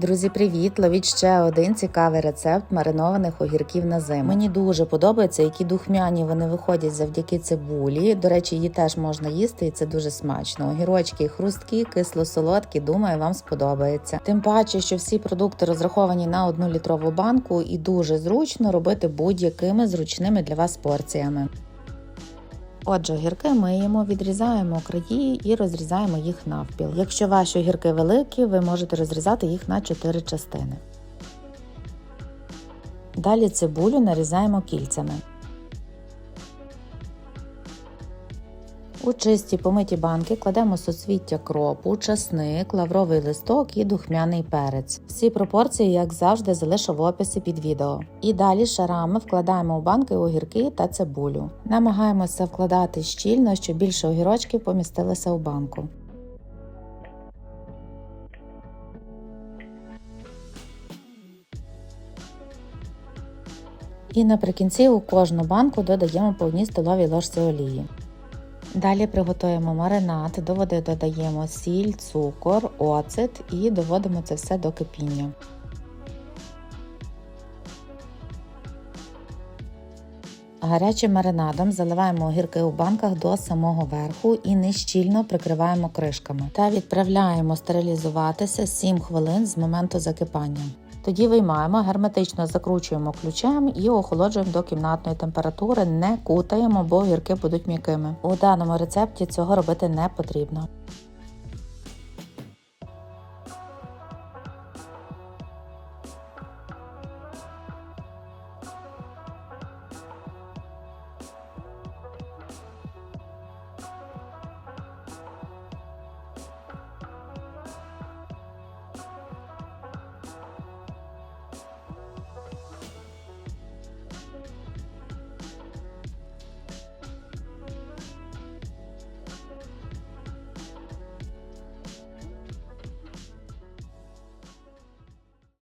Друзі, привіт! Ловіть ще один цікавий рецепт маринованих огірків на зиму. Мені дуже подобається, які духмяні вони виходять завдяки цибулі. До речі, її теж можна їсти, і це дуже смачно. Огірочки хрусткі, кисло-солодкі. Думаю, вам сподобається. Тим паче, що всі продукти розраховані на одну літрову банку, і дуже зручно робити будь-якими зручними для вас порціями. Отже, огірки миємо, відрізаємо краї і розрізаємо їх навпіл. Якщо ваші огірки великі, ви можете розрізати їх на 4 частини. Далі цибулю нарізаємо кільцями. У чисті помиті банки кладемо суцвіття кропу, часник, лавровий листок і духмяний перець. Всі пропорції, як завжди, залишу в описі під відео. І далі шарами вкладаємо у банки огірки та цибулю. Намагаємося вкладати щільно, щоб більше огірочків помістилося у банку. І наприкінці у кожну банку додаємо по одній столовій ложці олії. Далі приготуємо маринад, до води додаємо сіль, цукор, оцет і доводимо це все до кипіння. Гарячим маринадом заливаємо огірки у банках до самого верху і нещільно прикриваємо кришками та відправляємо стерилізуватися 7 хвилин з моменту закипання. Тоді виймаємо, герметично закручуємо ключем і охолоджуємо до кімнатної температури, не кутаємо, бо огірки будуть м'якими. У даному рецепті цього робити не потрібно.